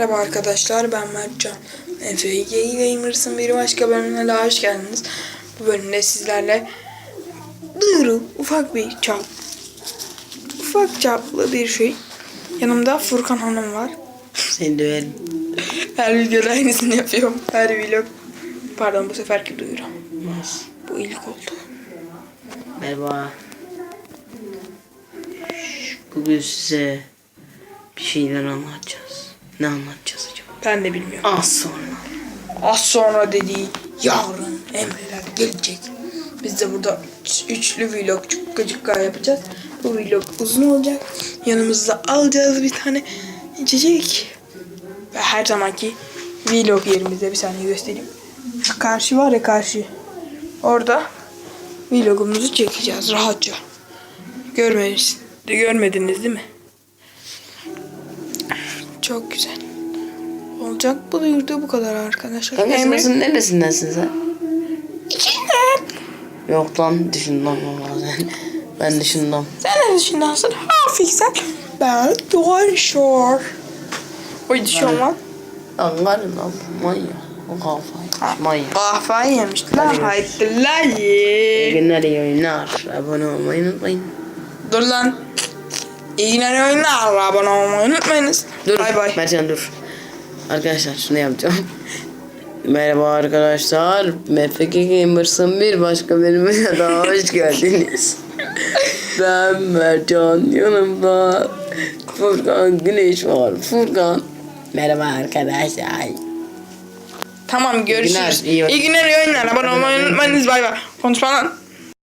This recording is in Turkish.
Merhaba arkadaşlar ben Mertcan. FG Gamers'ın bir başka bölümüne daha hoş geldiniz. Bu bölümde sizlerle duyuru ufak bir çap ufak çaplı bir şey. Yanımda Furkan Hanım var. Seni döverim. Her videoda aynısını yapıyorum. Her vlog. Pardon bu seferki duyuru. Nasıl? Bu ilk oldu. Merhaba. Bugün size bir şeyler anlatacağız. Ne anlatacağız acaba? Ben de bilmiyorum. Az sonra. Az sonra dediği yarın Emreler gelecek. Biz de burada üç- üçlü vlog cukka yapacağız. Bu vlog uzun olacak. Yanımızda alacağız bir tane içecek. Ve her zamanki vlog yerimizde bir saniye göstereyim. Şu karşı var ya karşı. Orada vlogumuzu çekeceğiz rahatça. Görmediniz, görmediniz değil mi? Çok güzel. Olacak bu duyurdu bu kadar arkadaşlar. Kanka Emre- sınıfın neresindensin sen? İçinden. Yok lan düşündüm bazen. Ben düşündüm. Sen ne düşünüyorsun? Hafifsen. Ben Doğan Shore. O düşüyor lan. Anlarım lan. Manyak. O kafayı. Manyak. Kafayı yemişler. Haydi lan İyi ye. günler iyi oyunlar. Abone olmayı unutmayın. Dur lan. Günler oyunlar. Abone olmayı unutmayınız. Dur. Bay bay. Mercan dur. Arkadaşlar şunu yapacağım. Merhaba arkadaşlar. MFG Gamers'ın bir başka bölümüne daha hoş geldiniz. ben Mercan. Yanımda Furkan Güneş var. Furkan. Merhaba arkadaşlar. Tamam görüşürüz. günler, iyi iyi günler iyi oyunlar. Abone olmayı unutmayınız. Bay bay. Konuşma lan.